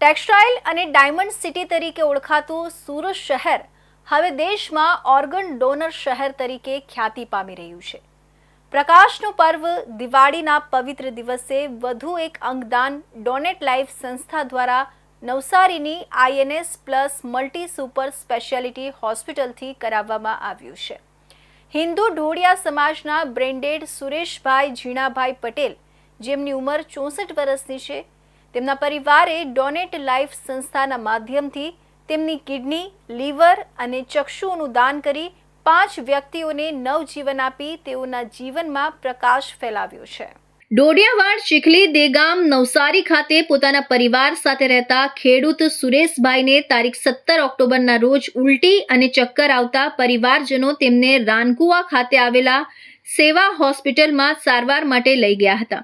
Textile અને diamond city તરીકે ઓળખાતું સુરત શહેર હવે દેશમાં ઓર્ગન ડોનર શહેર તરીકે ખ્યાતિ પામી રહ્યું છે. પ્રકાશનું પર્વ દિવાળીના પવિત્ર દિવસે વધુ એક અંગદાન ડોનેટ લાઈફ સંસ્થા દ્વારા નવસારીની INS plus multi super speciality હોસ્પિટલથી કરાવવામાં આવ્યું છે. હિન્દુ ઢોળિયા સમાજના બ્રેન્ડેડ સુરેશભાઈ ઝીણાભાઈ પટેલ, જેમની ઉંમર ચોસઠ વર્ષની છે તેમના પરિવારે ડોનેટ લાઈફ સંસ્થાના માધ્યમથી તેમની કિડની, લીવર અને ચક્ષુઓનું દાન કરી પાંચ વ્યક્તિઓને નવજીવન આપી તેઓના જીવનમાં પ્રકાશ ફેલાવ્યો છે. ડોડિયાવાડ ચીખલી દેગામ નવસારી ખાતે પોતાના પરિવાર સાથે રહેતા ખેડૂત સુરેશભાઈને તારીખ સત્તર ઓક્ટોબરના રોજ ઉલટી અને ચક્કર આવતા પરિવારજનો તેમને રાનકુવા ખાતે આવેલા સેવા હોસ્પિટલમાં સારવાર માટે લઈ ગયા હતા.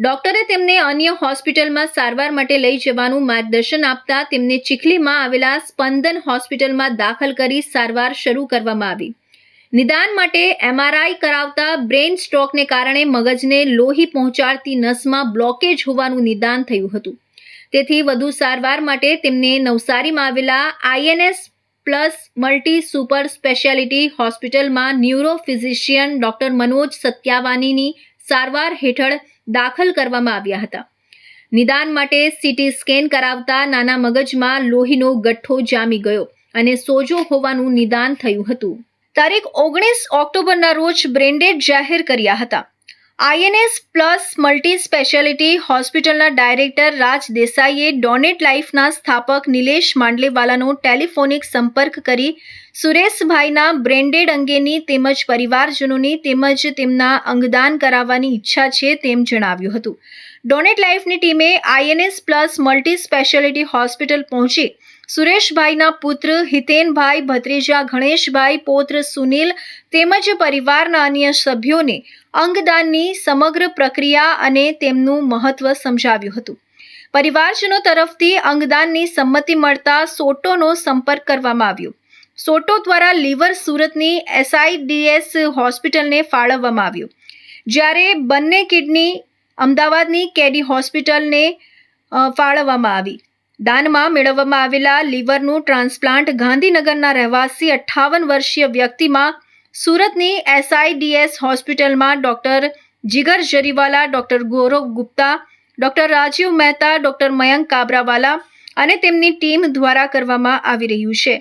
ડોક્ટરે તેમને અન્ય હોસ્પિટલમાં સારવાર માટે લઈ જવાનું માર્ગદર્શન આપતા તેમને ચીખલીમાં આવેલા સ્પંદન હોસ્પિટલમાં દાખલ કરી સારવાર શરૂ કરવામાં આવી. નિદાન માટે એમઆરઆઈ કરાવતા બ્રેઇન સ્ટ્રોકને કારણે મગજને લોહી પહોંચાડતી નસમાં બ્લોકેજ હોવાનું નિદાન થયું હતું. તેથી વધુ સારવાર માટે તેમને નવસારીમાં આવેલા INS plus multi super speciality હોસ્પિટલમાં ન્યુરો ફિઝિશિયન ડોક્ટર મનોજ સત્યાવાનીની સારવાર હેઠળ દાખલ કરવામાં આવ્યા હતા. નિદાન માટે સીટી સ્કેન કરાવતા નાના મગજમાં લોહીનો ગઠ્ઠો જામી ગયો અને સોજો હોવાનું નિદાન થયું હતું. તારીખ ઓગણીસ ઓક્ટોબરના રોજ બ્રેન્ડેડ જાહેર કર્યા હતા. આઈએનએસ પ્લસ મલ્ટી સ્પેશિયાલિટી હોસ્પિટલના ડાયરેક્ટર રાજ દેસાઈએ ડોનેટ લાઈફના સ્થાપક નિલેશ માંડલેવાલાનો ટેલિફોનિક સંપર્ક કરી સુરેશભાઈના બ્રેન્ડેડ અંગેની તેમજ પરિવારજનોની તેમજ તેમના અંગદાન કરાવવાની ઈચ્છા છે તેમ જણાવ્યું હતું. ડોનેટ લાઈફની ટીમે INS plus multi speciality hospital પહોંચી સુરેશભાઈના પુત્ર હિતેનભાઈ, ભત્રીજા ગણેશભાઈ, પૌત્ર સુનિલ તેમજ પરિવારના અન્ય સભ્યોને અંગદાનની સમગ્ર પ્રક્રિયા અને તેમનું મહત્વ સમજાવ્યું હતું. પરિવારજનો તરફથી અંગદાનની સંમતિ મળતા સોટોનો સંપર્ક કરવામાં આવ્યો. સોટો દ્વારા લીવર સુરતની એસઆઈડીએસ હોસ્પિટલને ફાળવવામાં આવ્યું. જ્યારે બંને કિડની અમદાવાદની કેડી હોસ્પિટલને ફાળવવામાં આવી. દાનમાં મેળવવામાં આવેલા લીવરનું ટ્રાન્સપ્લાન્ટ ગાંધીનગરના રહેવાસી અઠ્ઠાવન વર્ષીય વ્યક્તિમાં સુરતની એસઆઈડીએસ હોસ્પિટલમાં doctor Jigar Jariwala, doctor Gaurav Gupta, doctor Rajiv Mehta, doctor Mayank Kabrawala અને તેમની ટીમ દ્વારા કરવામાં આવી રહ્યું છે.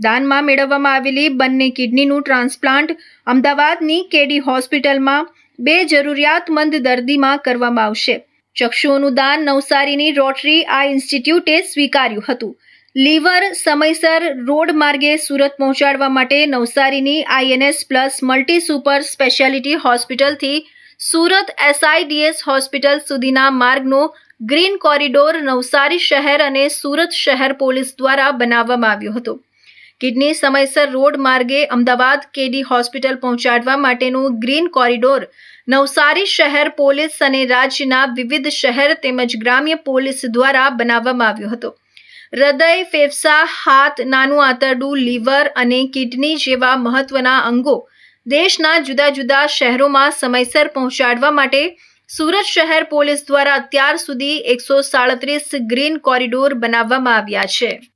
દાનમાં મેળવવામાં આવેલી બંને કિડનીનું ટ્રાન્સપ્લાન્ટ અમદાવાદની કેડી હોસ્પિટલમાં બે જરૂરિયાતમંદ દર્દીમાં કરવામાં આવશે. ચક્ષુઓનું દાન નવસારીની રોટરી આ ઇન્સ્ટિટ્યૂટે સ્વીકાર્યું હતું. લીવર સમયસર રોડ માર્ગે સુરત પહોંચાડવા માટે નવસારીની INS plus multi super speciality હોસ્પિટલથી Surat SIDS hospital સુધીના માર્ગનો ગ્રીન કોરિડોર નવસારી શહેર અને સુરત શહેર પોલીસ દ્વારા બનાવવામાં આવ્યો હતો. કિડની સમયસર રોડ માર્ગે અમદાવાદ કેડી હોસ્પિટલ પહોંચાડવા માટેનું ગ્રીન કોરિડોર. નવસારી શહેર પોલીસ અને રાજ્યના વિવિધ શહેર તેમજ ગ્રામ્ય પોલીસ દ્વારા બનાવવામાં આવ્યો હતો. હૃદય, ફેફસા, હાથ, નાનું આંતરડું, લીવર અને કિડની જેવા મહત્વના અંગો દેશના જુદા જુદા શહેરોમાં સમયસર પહોંચાડવા માટે સુરત શહેર પોલીસ દ્વારા અત્યાર સુધી એકસો સાડત્રીસ ગ્રીન કોરિડોર બનાવવામાં આવ્યા છે.